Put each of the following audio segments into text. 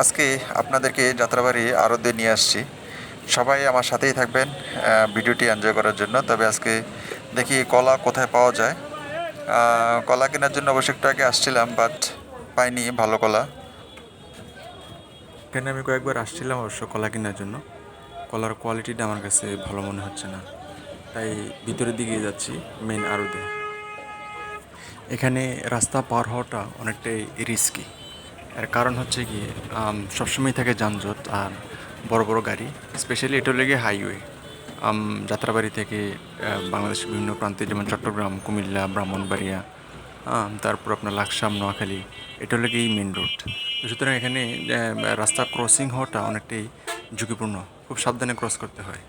আজকে আপনাদেরকে যাত্রাবাড়ি আরতে নিয়ে আসছি। সবাই আমার সাথেই থাকবেন ভিডিওটি এনজয় করার জন্য। তবে আজকে দেখি কলা কোথায় পাওয়া যায়। কলা কেনার জন্য অবশ্য একটু আগে আসছিলাম বাট পাইনি ভালো কলা। এখানে আমি কয়েকবার আসছিলাম অবশ্য কলা কেনার জন্য। কলার কোয়ালিটিটা আমার কাছে ভালো মনে হচ্ছে না। তাই ভিতরের দিকে যাচ্ছি মেন আরতে এখানে রাস্তা পার হওয়াটা অনেকটাই রিস্কি এর কারণ হচ্ছে কি সবসময় থাকে যানজট আর বড় বড় গাড়ি স্পেশালি এটা লেগে হাইওয়ে যাত্রাবাড়ি থেকে বাংলাদেশের বিভিন্ন প্রান্তে যেমন চট্টগ্রাম, কুমিল্লা, ব্রাহ্মণবাড়িয়া তারপর আপনার লাকসাম, নোয়াখালী, এটা হলো এই মেন রোড সুতরাং এখানে রাস্তা ক্রসিং হওয়াটা অনেকটাই ঝুঁকিপূর্ণ। খুব সাবধানে ক্রস করতে হয়।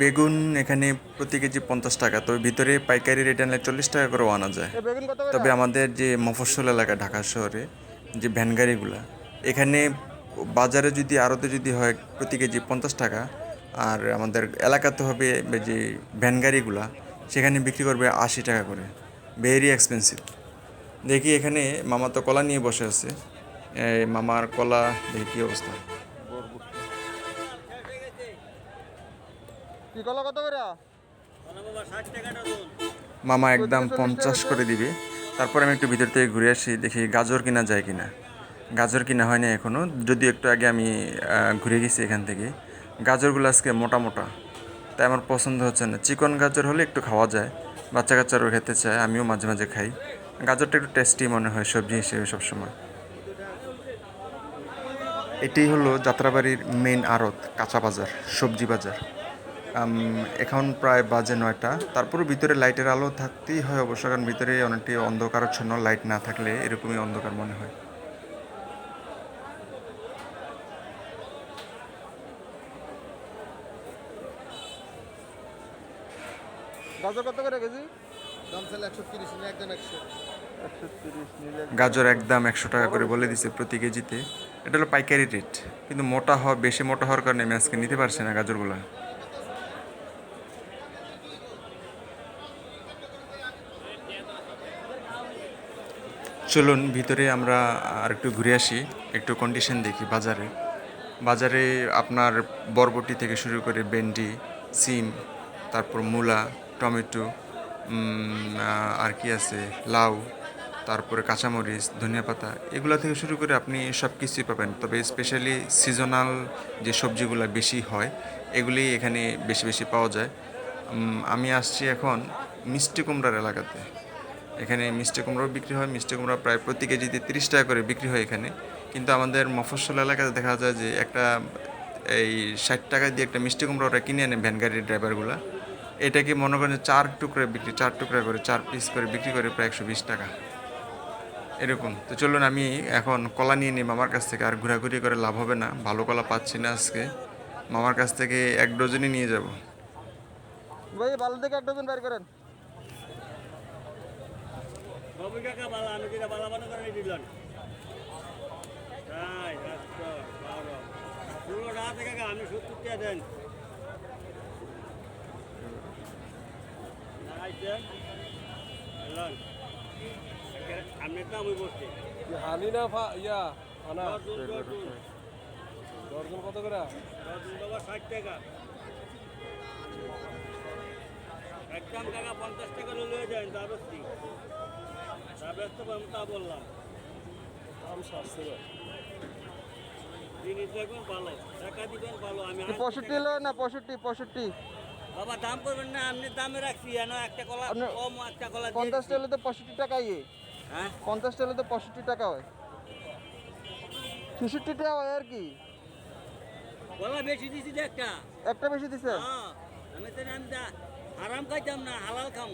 বেগুন এখানে প্রতি কেজি পঞ্চাশ টাকা তবে ভিতরে পাইকারি রেট আনলে চল্লিশ টাকা করেও আনা যায় তবে আমাদের যে মফস্বল এলাকা ঢাকা শহরে যে ভ্যান গাড়িগুলা এখানে বাজারে যদি আড়তে যদি হয় প্রতি কেজি পঞ্চাশ টাকা আর আমাদের এলাকাতে হবে যে ভ্যান গাড়িগুলা সেখানে বিক্রি করবে আশি টাকা করে। ভেরি এক্সপেন্সিভ দেখি এখানে মামা তো কলা নিয়ে বসে আছে। এই মামার কলা দেখি কী অবস্থা। কি কলা কত করে? মামা একদম পঞ্চাশ করে দিবে। তারপর আমি একটু ভিতর থেকে ঘুরে আসি দেখি গাজর কিনা যায় কিনা। গাজর কিনা হয় না এখনও যদি একটু আগে আমি ঘুরে গেছি এখান থেকে। গাজরগুলো আজকে মোটা মোটা। তাই আমার পছন্দ হচ্ছে না। চিকন গাজর হলে একটু খাওয়া যায় বাচ্চা কাচ্চারাও খেতে চায় আমিও মাঝে মাঝে খাই। গাজরটা একটু টেস্টি মনে হয় সবজি হিসেবে সবসময়। এটাই হলো যাত্রাবাড়ির মেন আড়ত কাঁচা বাজার সবজি বাজার। এখন প্রায় বাজে নয়টা। তারপরে ভিতরে লাইটের আলো থাকতেই হয় অবশ্য কারণ ভিতরে অনেকটি অন্ধকারাচ্ছন্ন লাইট না থাকলে এরকমই অন্ধকার মনে হয়। গাজর কত করে কেজি? দাম একশো একদম একশো। গাজর একদম টাকা করে বলে দিছে প্রতি কেজিতে। এটা হলো পাইকারি রেট। কিন্তু মোটা হওয়া বেশি মোটা হওয়ার কারণে আমি আজকে নিতে পারছি না গাজরগুলো। চলুন ভিতরে আমরা আর একটু ঘুরে আসি, একটু কন্ডিশন দেখি বাজারে। বাজারে আপনার বরবটি থেকে শুরু করে ভেন্ডি, সিম, তারপর মূলা, টমেটো আর কি আছে, লাউ, তারপরে কাঁচামরিচ, ধনিয়া পাতা, এগুলো থেকে শুরু করে আপনি সব কিছুই পাবেন। তবে স্পেশালি সিজনাল যে সবজিগুলো বেশি হয়, এগুলি এখানে বেশি বেশি পাওয়া যায়। আমি আসছি এখন মিষ্টি কুমড়ার এলাকাতে। এখানে মিষ্টি কুমড়াও বিক্রি হয়। মিষ্টি কুমড়া প্রায় প্রতি কেজিতে তিরিশ টাকা করে বিক্রি হয় এখানে। কিন্তু আমাদের মফস্বল এলাকাতে দেখা যায় যে একটা এই ষাট টাকা দিয়ে একটা মিষ্টি কুমড়া ওরা কিনে আনে ভ্যান গাড়ির ড্রাইভারগুলো। এটাকে মনে করেন চার টুকরা বিক্রি, চার টুকরা করে, চার পিস করে বিক্রি করে প্রায় একশো বিশ টাকা। এরকম। তো চলুন আমি এখন কলা নিয়ে নিই মামার কাছ থেকে। আর ঘোরাঘুরি করে লাভ হবে না। ভালো কলা পাচ্ছি না আজকে। মামার কাছ থেকে এক ডজনই নিয়ে যাব। ভাই, ভালো থেকে এক ডজন বের করেন। বাবু কাকা বালা আমি যেটা বালা বানা করে দিলাম তাই আচ্ছা বারো ষোলো টাকা কাকা আমি সত্তর টাকা দেন। আমি তো আমি বসছি। হানি না ইয়া ফানা দর্জন কত করে? দর্জন বাবা ষাট টাকা। একদম কাকা পঞ্চাশ টাকা লয়ে যায় তা বেশি তা আমি তা বললাম। দাম জিনিস দেখবেন ভালো টাকা দিবেন ভালো আমি পঁয়ষট্টি হলো না পঁয়ষট্টি পঁয়ষট্টি। বাবা দাম করবেন না আপনি দামে রাখছি না একটা কলা কম একটা কলা পঞ্চাশটা হলে তো পঁয়ষট্টি টাকা ইয়ে হ্যাঁ? পঞ্চাশটা হলে তো পঁয়ষট্টি টাকা হয়। ছেষট্টি টাকা হয় আর কি। কলা বেশি দিছি যে একটা। একটা বেশি দিছে? হ্যাঁ আমি তো আমি দা হারাম খাইতাম না হালাল খাম।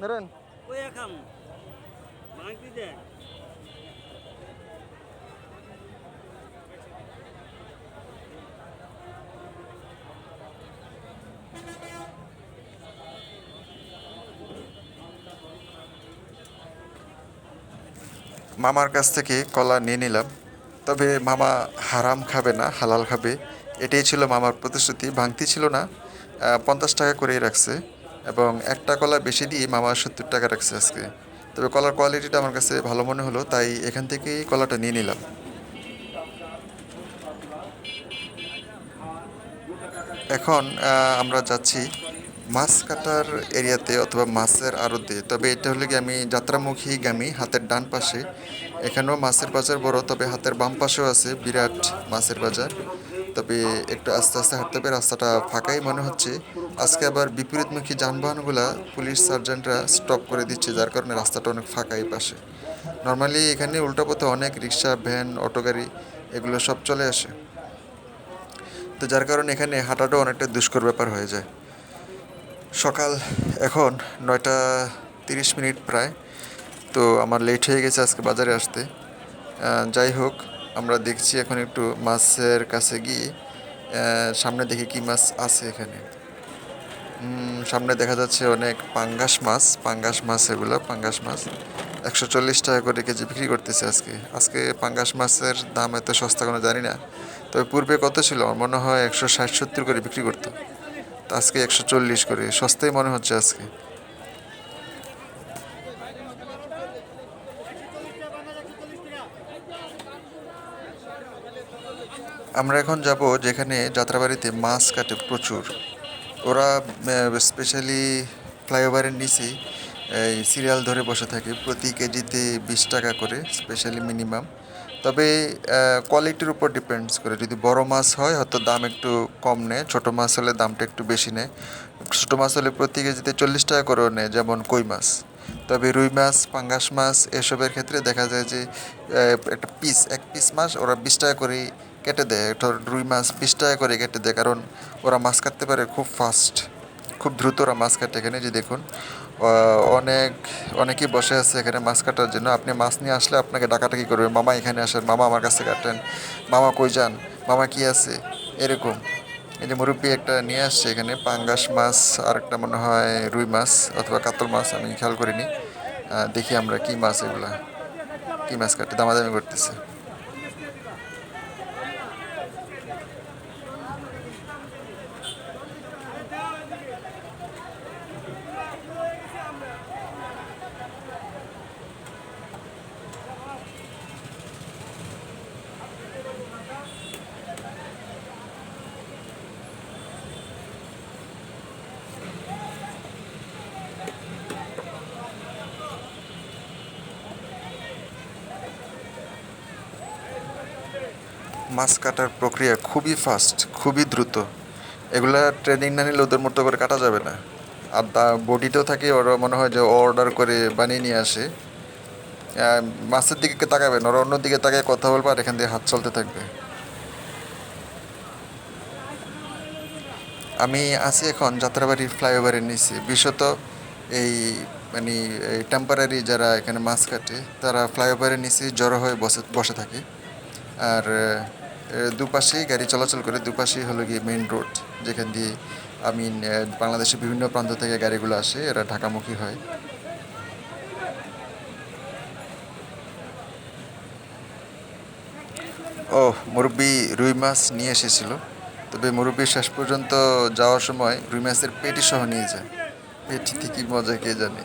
ধরেন। কইয়া খাম। মামার কাছ থেকে কলা নিয়ে নিলাম। তবে মামা হারাম খাবে না, হালাল খাবে। এটাই ছিল মামার প্রতিশ্রুতি, ভাঙতি ছিল না। পঞ্চাশ টাকা করেই রাখছে এবং একটা কলা বেশি দিয়ে মামা সত্তর টাকা রাখছে আজকে। তবে কলার কোয়ালিটিটা আমার কাছে ভালো মনে হলো, তাই এখান থেকেই কলাটা নিয়ে নিলাম। এখন আমরা যাচ্ছি মাছ কাটার এরিয়াতে অথবা মাছের আড়তে। তবে এটা হলে কি আমি যাত্রামুখী গামী, হাতের ডান পাশে। এখানেও মাছের বাজার বড়, তবে হাতের বাম পাশেও আছে বিরাট মাছের বাজার। তবে একটু আস্তে আস্তে হাঁটতে হবে। রাস্তাটা ফাঁকাই মনে হচ্ছে। আজকে আবার বিপরীতমুখী যানবাহনগুলা পুলিশ সার্জেন্টরা স্টপ করে দিচ্ছে, যার কারণে রাস্তাটা অনেক ফাঁকাই পাশে। নর্মালি এখানে উল্টা পথে অনেক রিক্সা, ভ্যান, অটো, গাড়ি এগুলো সব চলে আসে। তো যার কারণে এখানে হাঁটাটাও অনেকটা দুষ্কর ব্যাপার হয়ে যায়। সকাল এখন নয়টা তিরিশ মিনিট প্রায়। তো আমার লেট হয়ে গেছে আজকে বাজারে আসতে। যাই হোক আমরা দেখছি এখন একটু মাছের কাছে গিয়ে সামনে দেখি কি মাছ আছে এখানে। সামনে দেখা যাচ্ছে অনেক পাঙ্গাস মাছ পাঙ্গাস মাছ এগুলো, পাঙ্গাস মাছ। একশো চল্লিশ টাকা করে কেজি বিক্রি করতেছে আজকে। আজকে পাঙ্গাস মাছের দাম এত সস্তা কোনো জানি না। তবে পূর্বে কত ছিল? আমার মনে হয় একশো ষাট সত্তর করে বিক্রি করতো। তো আজকে একশো চল্লিশ করে, সস্তাই মনে হচ্ছে আজকে। আমরা এখন যাব যেখানে যাত্রাবাড়িতে মাছ কাটে প্রচুর। ওরা স্পেশালি ফ্লাইওভারের নিচে এই সিরিয়াল ধরে বসে থাকে, প্রতি কেজিতে বিশ টাকা করে স্পেশালি মিনিমাম তবে কোয়ালিটির উপর ডিপেন্ডস করে। যদি বড় মাছ হয়, হয়তো দাম একটু কম নেয়। ছোটো মাছ হলে দামটা একটু বেশি নেয়। ছোটো মাছ হলে প্রতি কেজিতে চল্লিশ টাকা করেও নেয়, যেমন কই মাছ। তবে রুই মাছ, পাঙ্গাস মাছ, এসবের ক্ষেত্রে দেখা যায় যে একটা পিস এক পিস মাছ, ওরা বিশ টাকা করে কেটে দেয়, একটা রুই মাছ বিশ টাকা করে কেটে দেয়, কারণ ওরা মাছ কাটতে পারে খুব ফাস্ট খুব দ্রুত ওরা মাছ কাটে এখানে যে দেখুন। অনেক, অনেকেই বসে আছে এখানে মাছ কাটার জন্য। আপনি মাছ নিয়ে আসলে আপনাকে ডাকাটাকি করবে, মামা এখানে আসেন, মামা আমার কাছে কাটেন, মামা কই যান, মামা কি আছে? এরকম। এই যে মুরব্বী একটা নিয়ে আসছে এখানে, পাঙ্গাস মাছ আর একটা মনে হয় রুই মাছ অথবা কাতল মাছ, আমি খেয়াল করিনি। দেখি আমরা কি মাছ এগুলা, কি মাছ কাটে, দামাদামি করতেছে। মাছ কাটার প্রক্রিয়া খুবই ফাস্ট খুবই দ্রুত। এগুলা ট্রেনিং না নিলে ওদের মতো করে কাটা যাবে না। আর দা, বডিতেও থাকে, ওরা মনে হয় যে অর্ডার করে বানিয়ে নিয়ে আসে। মাছের দিকে তাকাবেন ওরা অন্য দিকে তাকায় কথা বলবে আর এখান দিয়ে হাত চলতে থাকবে। আমি আছি এখন যাত্রাবাড়ির ফ্লাইওভারের নিচে। বিশেষত এই মানে এই টেম্পারারি যারা এখানে মাছ কাটে, তারা ফ্লাইওভারের নিচে জড়ো হয়ে বসে বসে থাকে। আর দুপাশেই গাড়ি চলাচল করে, দুপাশেই হলো গিয়ে মেইন রোড যেখান দিয়ে আমি বাংলাদেশের বিভিন্ন প্রান্ত থেকে গাড়িগুলো আসে, এরা ঢাকামুখী হয়। ও, মুরব্বি রুই মাছ নিয়ে এসেছিল। তবে মুরব্বি শেষ পর্যন্ত যাওয়ার সময় রুই মাছের পেটি সহ নিয়ে যায়। পেটিতে কি মজা, কে জানে?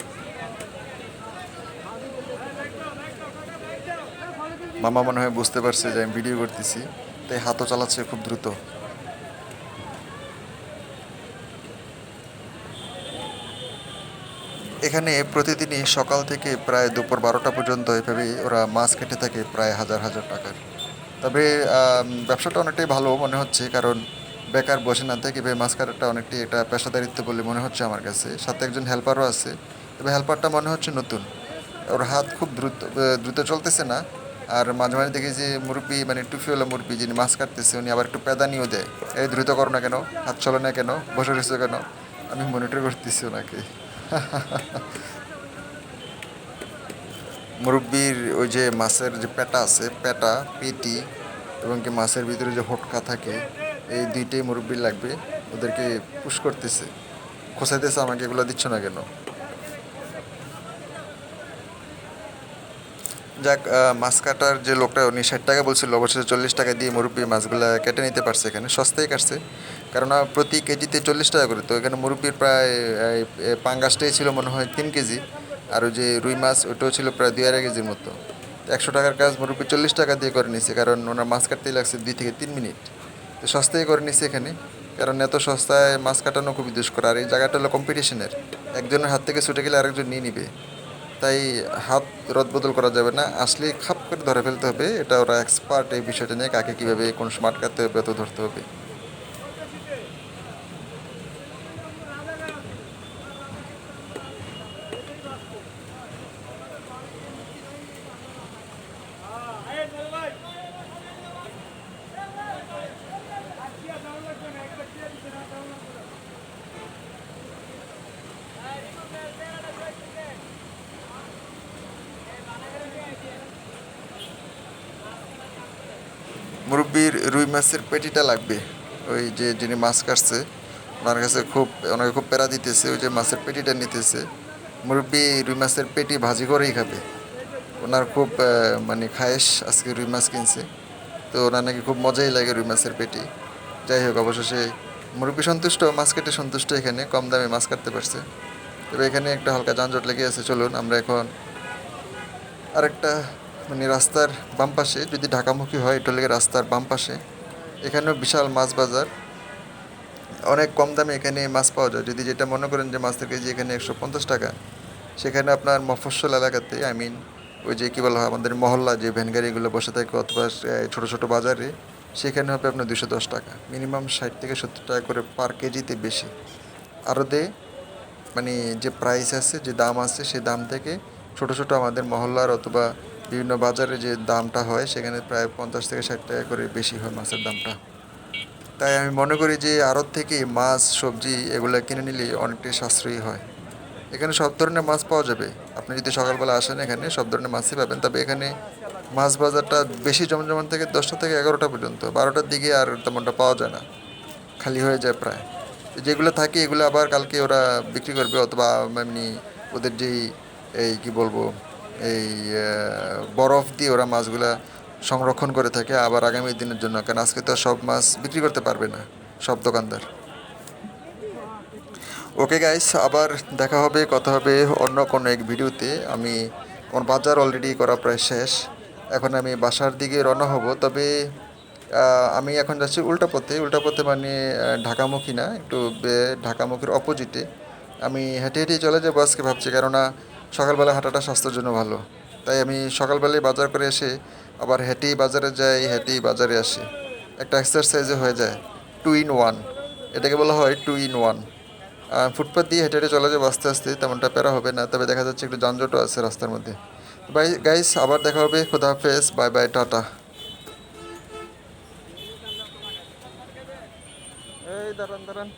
মামা মনে হয় বুঝতে পারছে যে আমি ভিডিও করতেছি। তাই হাতও চালাচ্ছে খুব দ্রুত। এখানে প্রতিদিনই সকাল থেকে প্রায় দুপুর বারোটা পর্যন্ত এভাবে ওরা মাছ কেটে থাকে প্রায় হাজার হাজার টাকার। তবে ব্যবসাটা অনেকটাই ভালো মনে হচ্ছে কারণ বেকার বসে না থেকে এভাবে মাছ কাটাটা অনেকটাই এটা পেশাদারিত্ব বলে মনে হচ্ছে আমার কাছে। সাথে একজন হেল্পারও আছে। তবে হেল্পারটা মনে হচ্ছে নতুন। ওর হাত খুব দ্রুত দ্রুত চলতেছে না। আর মাঝে মাঝে দেখি যে মুরব্বি মানে টুফিওয়ালা মুরব্বি যিনি মাছ কাটতেছে, উনি আবার একটু পেদানিও দেয়। এই দ্রুত করো না কেন? হাত চলো না কেন? বসে রয়েছে কেন? আমি মনিটর করতেছি ওনাকে। মুরব্বির ওই যে মাছের যে পেটা আছে পেটা পেটি এবং কি মাছের ভিতরে যে হোটকা থাকে, এই দুইটাই মুরব্বির লাগবে। ওদেরকে পুশ করতেছে। খোসাইতেছে আমাকে, এগুলো দিচ্ছ না কেন? যাক মাছ কাটার যে লোকটা, উনি ষাট টাকা বলছিল অবশ্যই চল্লিশ টাকা দিয়ে মুরব্বি মাছগুলো কেটে নিতে পারছে এখানে, সস্তায় কাটছে। কারণ প্রতি কেজিতে চল্লিশ টাকা করে, তো এখানে মুরব্বির প্রায় পাঙ্গাসটাই ছিল মনে হয় তিন কেজি, আর ওই যে রুই মাছ, ওটাও ছিল প্রায় দুই আড়াই কেজির মতো। একশো টাকার কাজ মুরব্বী চল্লিশ টাকা দিয়ে করে নিছে, কারণ ওনার মাছ কাটতেই লাগছে দুই থেকে তিন মিনিট। তো সস্তায় করে নিছে এখানে, কারণ এত সস্তায় মাছ কাটানো খুবই দুষ্কর, আর এই জায়গাটা হলো কম্পিটিশনের একজনের হাত থেকে ছুটে গেলে আরেকজন নিয়ে নিবে। তাই হাত রদবদল করা যাবে না। আসলে খাপ করে ধরে ফেলতে হবে। এটা ওরা এক্সপার্ট এই বিষয়টা নিয়ে কাকে কীভাবে কোন স্মার্ট কাটতে হবে ধরতে হবে। মুরব্বির রুই মাছের পেটিটা লাগবে। ওই যে যিনি মাছ কাটছে, ওনার কাছে খুব, ওনাকে খুব প্যারা দিতেছে, ওই যে মাছের পেটিটা নিতেছে। মুরব্বি রুই মাছের পেটি ভাজি করেই খাবে। ওনার খুব মানে খায়েশ আজকে রুই মাছ কিনছে। তো ওনার নাকি খুব মজাই লাগে রুই মাছের পেটি। যাই হোক, অবশেষে মুরব্বি সন্তুষ্ট, মাছ কেটে সন্তুষ্ট এখানে, কম দামে মাছ কাটতে পারছে। তবে এখানে একটা হালকা যানজট লেগে আছে, চলুন আমরা এখন আরেকটা মানে রাস্তার বাম পাশে যদি ঢাকামুখী হয়, এটা লেগে রাস্তার বাম পাশে। এখানেও বিশাল মাছ বাজার। অনেক কম দামে এখানে মাছ পাওয়া যায়। যদি যেটা মনে করেন যে মাছের কেজি এখানে একশো পঞ্চাশ টাকা, সেখানে আপনার মফস্বল এলাকাতে আই মিন ওই যে কী বলা হয়, আমাদের মহল্লা যে ভ্যান গাড়িগুলো বসে থাকে, অথবা ছোটো ছোটো বাজারে, সেখানে হবে আপনার দুশো দশ টাকা। মিনিমাম ষাট থেকে সত্তর টাকা করে পার কেজিতে বেশি। আরও দে মানে যে প্রাইস আছে, যে দাম আছে, সে দাম থেকে ছোট ছোট আমাদের মহল্লার অথবা বিভিন্ন বাজারে যে দামটা হয়, সেখানে প্রায় পঞ্চাশ থেকে ষাট টাকা করে বেশি হয় মাছের দামটা। তাই আমি মনে করি যে আড়ত থেকে মাছ, সবজি এগুলো কিনে নিলে অনেকটাই সাশ্রয়ী হয়। এখানে সব ধরনের মাছ পাওয়া যাবে। আপনি যদি সকালবেলা আসেন এখানে, সব ধরনের মাছই পাবেন। তবে এখানে মাছ বাজারটা বেশি জমজমান থেকে দশটা থেকে এগারোটা পর্যন্ত। বারোটার দিকে আর তেমনটা পাওয়া যায় না। খালি হয়ে যায় প্রায়। যেগুলো থাকে, এগুলো আবার কালকে ওরা বিক্রি করবে অথবা এমনি ওদের যেই, এই কি বলব এই বরফ দিয়ে ওরা মাছগুলা সংরক্ষণ করে থাকে, আবার আগামী দিনের জন্য, কারণ আজকে তো সব মাছ বিক্রি করতে পারবে না, সব দোকানদার। ওকে গাইস আবার দেখা হবে, কথা হবে অন্য কোনো এক ভিডিওতে। আমি বাজার অলরেডি করা প্রায় শেষ। এখন আমি বাসার দিকে রওনা হব, তবে আমি এখন যাচ্ছি উল্টা পথে। উল্টা পথে মানে ঢাকামুখী না, একটু ঢাকামুখীর অপোজিটে আমি হেঁটে হেঁটে চলে যাব আজকে ভাবছি, কেননা সকালবেলা হাঁটাটা স্বাস্থ্যের জন্য ভালো। তাই আমি সকালবেলায় বাজার করে এসে আবার হেঁটেই বাজারে যাই, হেঁটেই বাজারে আসি। একটা এক্সারসাইজে হয়ে যায়। টু ইন ওয়ান এটাকে বলা হয় টু ইন ওয়ান আর ফুটপাথ দিয়ে হেঁটে হেঁটে চলে যাব আস্তে আস্তে, তেমনটা প্যারা হবে না, তবে দেখা যাচ্ছে একটু যানজটও আছে রাস্তার মধ্যে। বাই গাইস আবার দেখা হবে। খুদা হাফেজ। Bye bye tata. এই দাঁড়ান দাঁড়ান।